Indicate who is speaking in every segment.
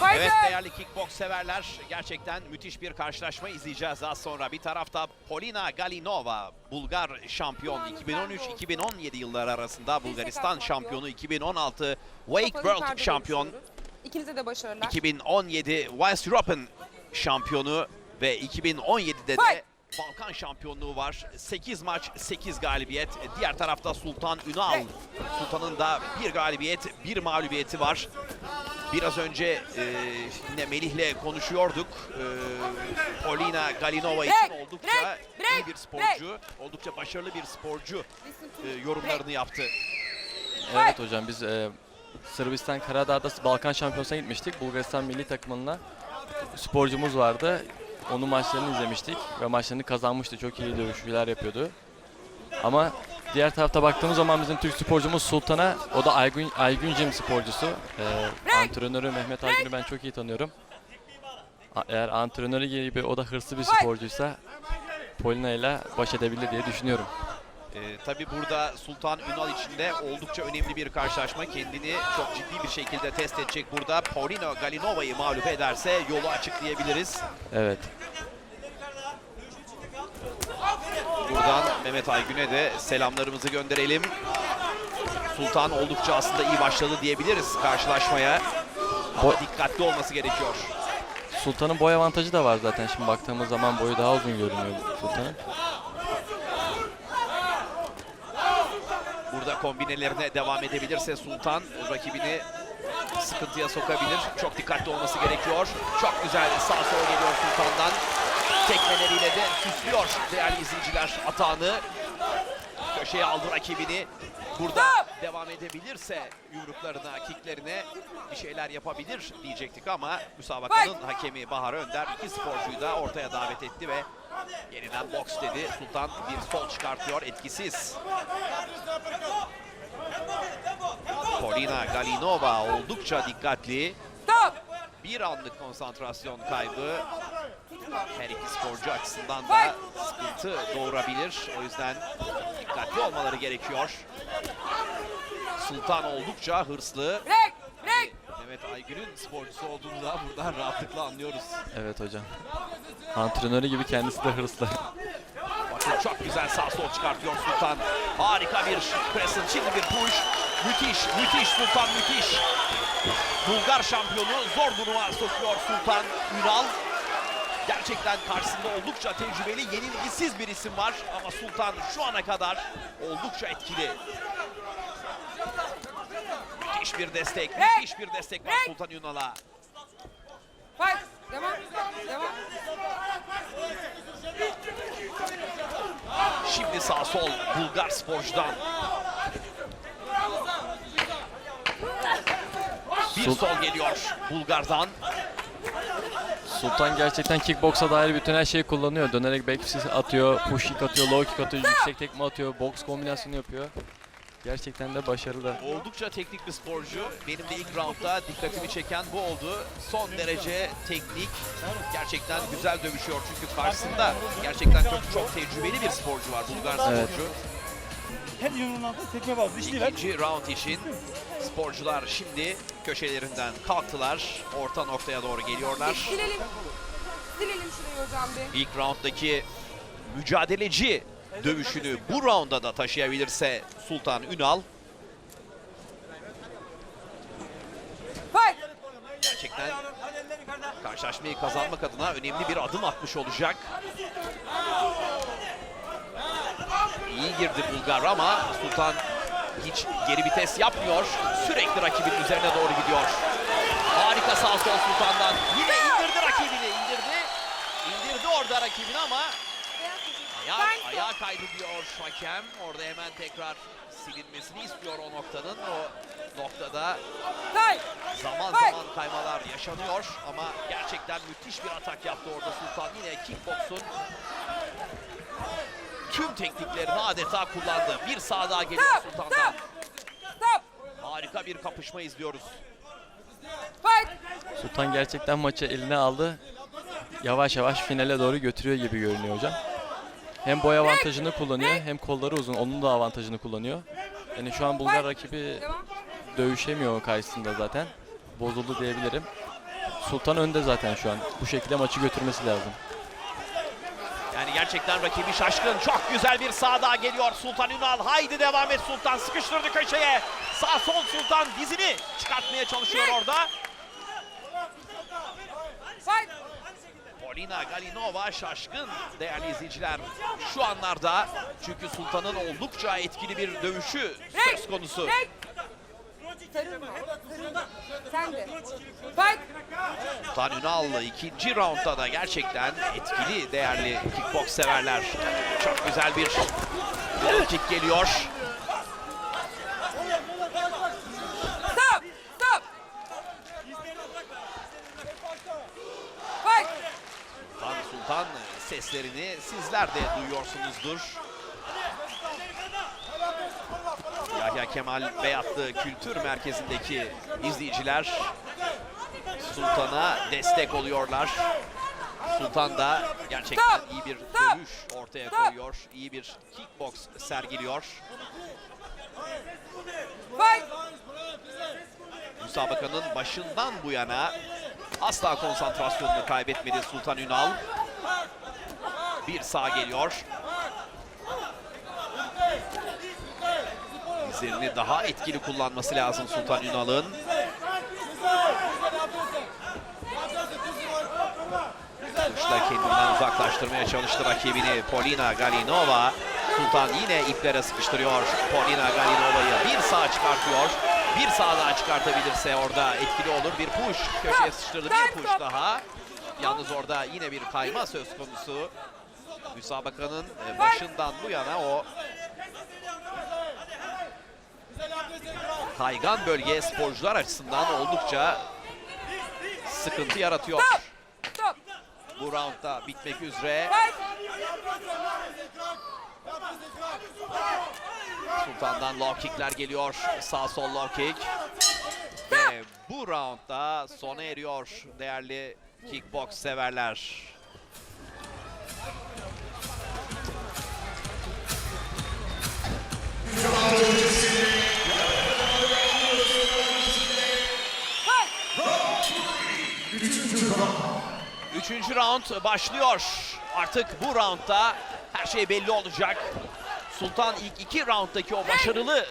Speaker 1: Fighter!
Speaker 2: Evet değerli kickbox severler gerçekten müthiş bir karşılaşma izleyeceğiz az sonra. Bir tarafta Polina Galinova Bulgar şampiyon 2013-2017 yılları arasında Bulgaristan şampiyonu 2016 Wake World şampiyon.
Speaker 1: İkinize de başarılar.
Speaker 2: 2017 West European şampiyonu ve 2017'de de! Balkan şampiyonluğu var. 8 maç, 8 galibiyet. Diğer tarafta Sultan Ünal. Sultan'ın da bir galibiyet, bir mağlubiyeti var. Biraz önce e, yine Melih'le konuşuyorduk. E, Polina Galinova için
Speaker 1: Break,
Speaker 2: oldukça
Speaker 1: break, break,
Speaker 2: iyi bir sporcu, oldukça başarılı bir sporcu e, yorumlarını yaptı.
Speaker 3: Evet hocam biz e, Sırbistan Karadağ'da Balkan Şampiyonası'na gitmiştik. Bulgaristan milli takımında sporcumuz vardı. Onun maçlarını izlemiştik ve maçlarını kazanmıştı. Çok iyi dövüşçüler yapıyordu. Ama diğer tarafta baktığımız zaman bizim Türk sporcumuz Sultan'a, o da Aygün, Aygün Jim sporcusu. E, antrenörü Mehmet Aygün'ü ben çok iyi tanıyorum. A- Eğer antrenörü gibi o da hırslı bir sporcuysa Polina ile baş edebilir diye düşünüyorum.
Speaker 2: Ee, tabii burada Sultan Ünal için de oldukça önemli bir karşılaşma. Kendini çok ciddi bir şekilde test edecek burada. Paulino Galinova'yı mağlup ederse yolu açık diyebiliriz.
Speaker 3: Evet.
Speaker 2: Buradan Mehmet Aygün'e de selamlarımızı gönderelim. Sultan oldukça aslında iyi başladı diyebiliriz karşılaşmaya. Ama dikkatli olması gerekiyor.
Speaker 3: Sultan'ın boy avantajı da var zaten. Şimdi baktığımız zaman boyu daha uzun görünüyor Sultan'ın.
Speaker 2: Burada kombinelerine devam edebilirse Sultan rakibini sıkıntıya sokabilir. Çok dikkatli olması gerekiyor. Çok güzel sağ sola geliyor Sultan'dan. Tekmeleriyle de süslüyor değerli izleyiciler atağını. Köşeye aldı rakibini. Burada devam edebilirse yumruklarına, kicklerine bir şeyler yapabilir diyecektik ama müsabakanın hakemi Bahar Önder iki sporcuyu da ortaya davet etti ve yeniden boks dedi. Sultan bir sol çıkartıyor etkisiz. Polina Galinova oldukça dikkatli. Bir anlık konsantrasyon kaybı her iki sporcu açısından da sıkıntı doğurabilir. O yüzden dikkatli olmaları gerekiyor. Sultan oldukça hırslı.
Speaker 1: Break! Break!
Speaker 2: Mehmet Aygün'ün sporcusu olduğunu da buradan rahatlıkla anlıyoruz.
Speaker 3: Evet hocam. Antrenörü gibi kendisi de hırslı.
Speaker 2: Bakın çok güzel sağ sol çıkartıyor Sultan. Harika bir crescent. Şimdi bir push. Müthiş, müthiş Sultan müthiş. Bulgar şampiyonu zor duruma sokuyor Sultan Ünal. Gerçekten karşısında oldukça tecrübeli, yenilgisiz bir isim var. Ama Sultan şu ana kadar oldukça etkili. Müthiş bir destek, müthiş bir destek var Sultan Ünal'a.
Speaker 1: Fight! Devam! Devam!
Speaker 2: Şimdi sağ sol Bulgar sporcudan. Bir sol geliyor Bulgar'dan.
Speaker 3: Sultan gerçekten kickboksa dair bütün her şeyi kullanıyor. Dönerek back fist atıyor, push kick atıyor, low kick atıyor, yüksek tekme atıyor, box kombinasyonu yapıyor. Gerçekten de başarılı.
Speaker 2: Oldukça teknik bir sporcu. Benim de ilk roundda dikkatimi çeken bu oldu. Son derece teknik. Gerçekten güzel dövüşüyor çünkü karşısında gerçekten çok çok tecrübeli bir sporcu var Bulgar
Speaker 3: Evet.
Speaker 2: sporcu.
Speaker 4: Her yönünün altında tekme var. Dişliler.
Speaker 2: İkinci round için sporcular şimdi köşelerinden kalktılar. Orta noktaya doğru geliyorlar.
Speaker 1: Silelim. Silelim şurayı hocam bir.
Speaker 2: İlk rounddaki mücadeleci dövüşünü bu rounda da taşıyabilirse Sultan Ünal
Speaker 1: Fight!
Speaker 2: gerçekten karşılaşmayı kazanmak adına önemli bir adım atmış olacak. İyi girdi Bulgar ama Sultan hiç geri vites yapmıyor. Sürekli rakibinin üzerine doğru gidiyor. Harika sağ sol Sultan'dan. Yine indirdi rakibini. indirdi. İndirdi orada rakibini ama Ayağı, ayağa kaydı diyor hakem. Orada hemen tekrar silinmesini istiyor o noktanın. O noktada zaman zaman kaymalar yaşanıyor ama gerçekten müthiş bir atak yaptı orada Sultan. Yine kickboksun tüm tekniklerini adeta kullandı. Bir sağ daha geliyor
Speaker 1: Stop!
Speaker 2: Sultan'dan.
Speaker 1: Stop! Stop!
Speaker 2: Harika bir kapışma izliyoruz.
Speaker 1: Fight!
Speaker 3: Sultan gerçekten maçı eline aldı. Yavaş yavaş finale doğru götürüyor gibi görünüyor hocam. Hem boy avantajını kullanıyor hem kolları uzun. Onun da avantajını kullanıyor. Yani şu an Bulgar rakibi dövüşemiyor karşısında zaten. Bozuldu diyebilirim. Sultan önde zaten şu an. Bu şekilde maçı götürmesi lazım.
Speaker 2: Yani gerçekten rakibi şaşkın. Çok güzel bir sağ daha geliyor Sultan Ünal. Haydi devam et Sultan. Sıkıştırdı köşeye. Sağ sol Sultan dizini çıkartmaya çalışıyor orada. Polina Galinova şaşkın değerli izleyiciler. Şu anlarda çünkü Sultan'ın oldukça etkili bir dövüşü söz konusu.
Speaker 1: Sen de. Fight.
Speaker 2: Sultan Ünal ikinci roundda da gerçekten etkili değerli kickbox severler. Çok güzel bir low kick geliyor.
Speaker 1: Stop. Stop. Fight.
Speaker 2: Sultan Sultan seslerini sizler de duyuyorsunuzdur. Yahya Kemal Beyatlı Kültür Merkezi'ndeki izleyiciler Sultan'a destek oluyorlar. Sultan da gerçekten iyi bir dövüş ortaya koyuyor. İyi bir kickbox sergiliyor. Müsabakanın başından bu yana asla konsantrasyonunu kaybetmedi Sultan Ünal. Bir sağ geliyor. Dizlerini daha etkili kullanması lazım Sultan Ünal'ın. Kuşla kendinden uzaklaştırmaya çalıştı rakibini Polina Galinova. Sultan yine iplere sıkıştırıyor Polina Galinova'yı. Bir sağ çıkartıyor. Bir sağ daha çıkartabilirse orada etkili olur. Bir push köşeye sıçtırdı. Bir push daha. Yalnız orada yine bir kayma söz konusu. Müsabakanın e, başından bu yana o kaygan bölge sporcular açısından oldukça sıkıntı yaratıyor. Bu roundda bitmek üzere. Sultan'dan low kickler geliyor. Sağ sol low kick. Ve bu roundda sona eriyor değerli kickbox severler. Üçüncü round başlıyor. Artık bu roundda her şey belli olacak. Sultan ilk iki rounddaki o başarılı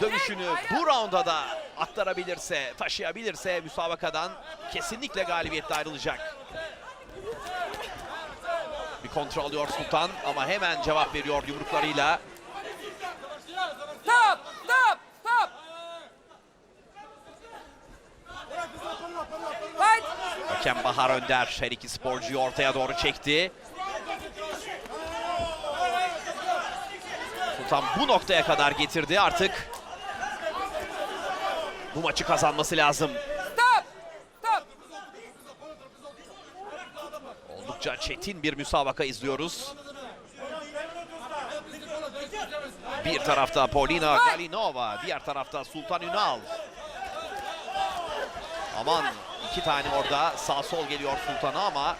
Speaker 2: dövüşünü bu rounda da aktarabilirse, taşıyabilirse müsabakadan kesinlikle galibiyetle ayrılacak. Bir kontrol alıyor Sultan ama hemen cevap veriyor yumruklarıyla.
Speaker 1: Stop. Stop. Stop. Fight.
Speaker 2: Hakem Bahar Önder her iki sporcuyu ortaya doğru çekti. Sultan bu noktaya kadar getirdi artık. Bu maçı kazanması lazım.
Speaker 1: Stop. Stop.
Speaker 2: Oldukça çetin bir müsabaka izliyoruz. Bir tarafta Polina Galinova, diğer tarafta Sultan Ünal. Aman iki tane orada sağ sol geliyor Sultan'a ama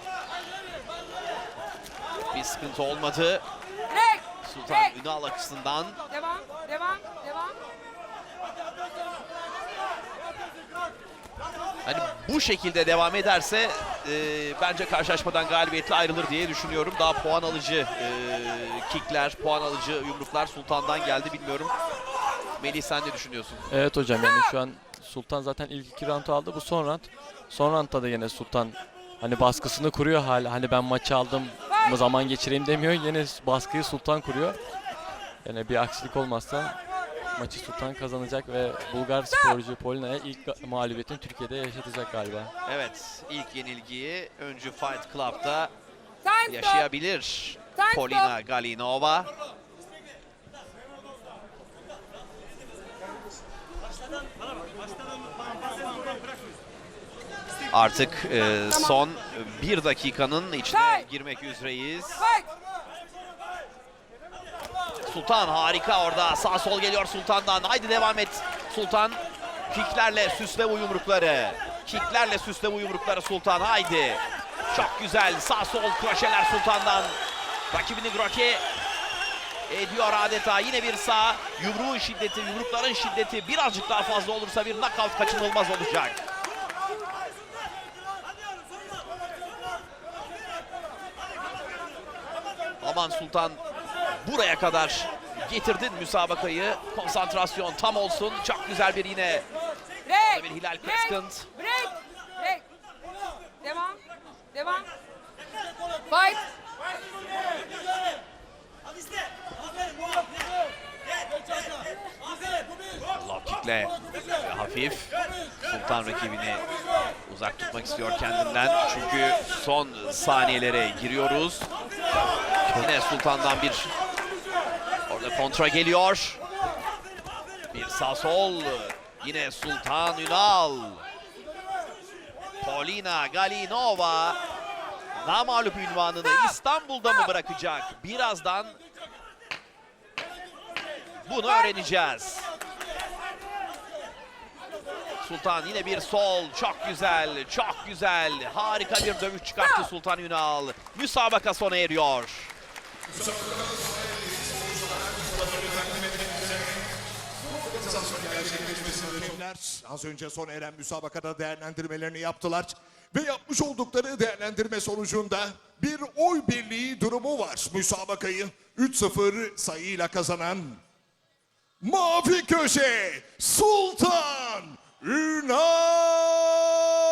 Speaker 2: bir sıkıntı olmadı. Sultan
Speaker 1: Break.
Speaker 2: Ünal açısından
Speaker 1: Devam. Devam. Devam.
Speaker 2: hani bu şekilde devam ederse e, bence karşılaşmadan galibiyetle ayrılır diye düşünüyorum. Daha puan alıcı e, kickler, puan alıcı yumruklar Sultan'dan geldi bilmiyorum. Melih sen ne düşünüyorsun?
Speaker 3: Evet hocam yani şu an Sultan zaten ilk iki roundu aldı. Bu son round. Son roundda da yine Sultan hani baskısını kuruyor hala. Hani ben maçı aldım ama zaman geçireyim demiyor. Yine baskıyı Sultan kuruyor. Yani bir aksilik olmazsa maçı Sultan kazanacak ve Bulgar sporcu Polina'ya ilk mağlubiyetini Türkiye'de yaşatacak galiba.
Speaker 2: Evet, ilk yenilgiyi öncü Fight Club'da yaşayabilir Polina Galinova. Artık e, son bir dakikanın içine girmek üzereyiz. Sultan harika orada. Sağ sol geliyor Sultan'dan. Haydi devam et Sultan. Kicklerle süsle bu yumrukları. Kicklerle süsle bu yumrukları Sultan. Haydi. Çok güzel. Sağ sol kroşeler Sultan'dan. Rakibini Groke ediyor adeta. Yine bir sağ yumruğun şiddeti, yumrukların şiddeti birazcık daha fazla olursa bir knockout kaçınılmaz olacak. Aman Sultan buraya kadar getirdin müsabakayı. Konsantrasyon tam olsun. Çok güzel bir yine
Speaker 1: break,
Speaker 2: bir Hilal Crescent.
Speaker 1: Break, break. Devam, devam. Fight.
Speaker 2: Low kickle hafif Sultan rakibini uzak tutmak istiyor kendinden. Çünkü son saniyelere giriyoruz. Yine Sultan'dan bir orada kontra geliyor. Bir sağ sol. Yine Sultan Ünal. Polina Galinova namalup ünvanını İstanbul'da mı bırakacak? Birazdan bunu öğreneceğiz. Sultan yine bir sol. Çok güzel, çok güzel. Harika bir dövüş çıkarttı Sultan Ünal. Müsabaka sona eriyor.
Speaker 5: Hakemler az önce son eren müsabakada değerlendirmelerini yaptılar. Ve yapmış oldukları değerlendirme sonucunda bir oy birliği durumu var. Müsabakayı 3-0 sayıyla kazanan Mavi Köşe Sultan Ünal.